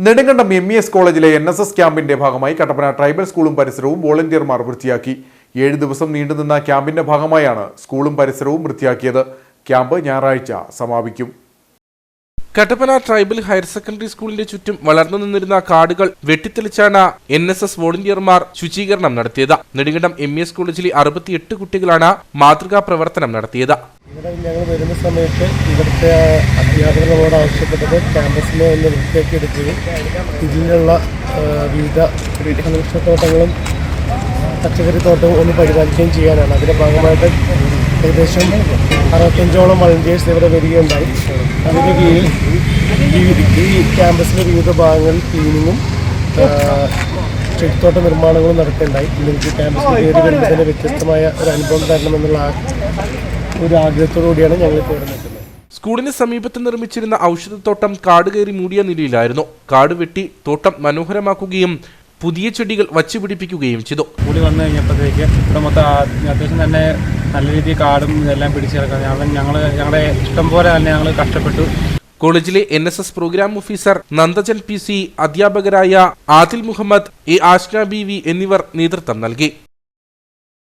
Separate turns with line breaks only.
Nedumkandam M E S കോളേജിലെ N S S ക്യാമ്പിന്റെ ഭാഗമായി കട്ടപ്പന ട്രൈബൽ സ്കൂളും പരിസരവും വോളണ്ടിയർമാർ വൃത്തിയാക്കി. ഏഴ് ദിവസം നീണ്ടുനിന്ന ക്യാമ്പിന്റെ ഭാഗമായാണ് സ്കൂളും പരിസരവും വൃത്തിയാക്കിയത്. ക്യാമ്പ് ഞായറാഴ്ച സമാപിക്കും.
കട്ടപ്പന ട്രൈബൽ ഹയർ സെക്കൻഡറി സ്കൂളിന്റെ ചുറ്റും വളർന്നു നിന്നിരുന്ന കാടുകൾ വെട്ടിത്തെളിച്ചാണ് എൻ എസ് എസ് വോളണ്ടിയർമാർ ശുചീകരണം നടത്തിയത്. നെടുങ്കണ്ടം എം ഇ എസ് കോളേജിലെ അറുപത്തിയെട്ട് കുട്ടികളാണ് മാതൃകാ പ്രവർത്തനം നടത്തിയത്.
ഇവിടെ ഞങ്ങൾ വരുന്ന സമയത്ത് ഇവിടുത്തെ അധ്യാപകർ നമ്മളോട് ആവശ്യപ്പെട്ടത് ക്യാമ്പസിനെ ഒന്ന് വൃത്തിയാക്കി എടുക്കുകയും ഇതിലുള്ള വിവിധ ഫലവൃക്ഷത്തോട്ടങ്ങളും പച്ചക്കറി തോട്ടവും ഒന്ന് പരിപാലിക്കുകയും ചെയ്യാനാണ്. അതിന്റെ ഭാഗമായിട്ട് ഏകദേശം അറുപത്തഞ്ചോളം വളണ്ടിയേഴ്സ് ഇവിടെ വരികയുണ്ടായി. അതിന്റെ കീഴിൽ വിവിധ ഈ ക്യാമ്പസിലെ വിവിധ ഭാഗങ്ങളിൽ ക്ലീനിങ്ങും ചെടിത്തോട്ട നിർമ്മാണങ്ങളും നടക്കുകയുണ്ടായി. ഇല്ലെങ്കിൽ ക്യാമ്പസിൽ കയറി തന്നെ വ്യത്യസ്തമായ ഒരു അനുഭവം തരണമെന്നുള്ള എന്നുള്ള ഒരു ആഗ്രഹത്തോടുകൂടിയാണ് ഞങ്ങൾ ഞങ്ങളിപ്പോൾ ഇവിടെ നിൽക്കുന്നത്.
സ്കൂളിന് സമീപത്ത് നിർമ്മിച്ചിരുന്ന ഔഷധത്തോട്ടം കാട് കയറി മൂടിയ നിലയിലായിരുന്നു. കാട് വെട്ടി തോട്ടം മനോഹരമാക്കുകയും പുതിയ ചെടികൾ വച്ചുപിടിപ്പിക്കുകയും ചെയ്തു.
കൂടി വന്നു കഴിഞ്ഞപ്പോഴത്തേക്ക് ഇവിടെ മൊത്തം അത്യാവശ്യം തന്നെ നല്ല രീതിയിൽ കാടും ഇതെല്ലാം പിടിച്ചു കിടക്കുന്നത് ഞങ്ങൾ ഞങ്ങൾ ഞങ്ങളുടെ ഇഷ്ടം പോലെ തന്നെ ഞങ്ങൾ കഷ്ടപ്പെട്ടു.
കോളേജിലെ N S S programme officer Nandajan P C അധ്യാപകരായ Adil Muhammad A Ashna B V എന്നിവർ നേതൃത്വം നൽകി.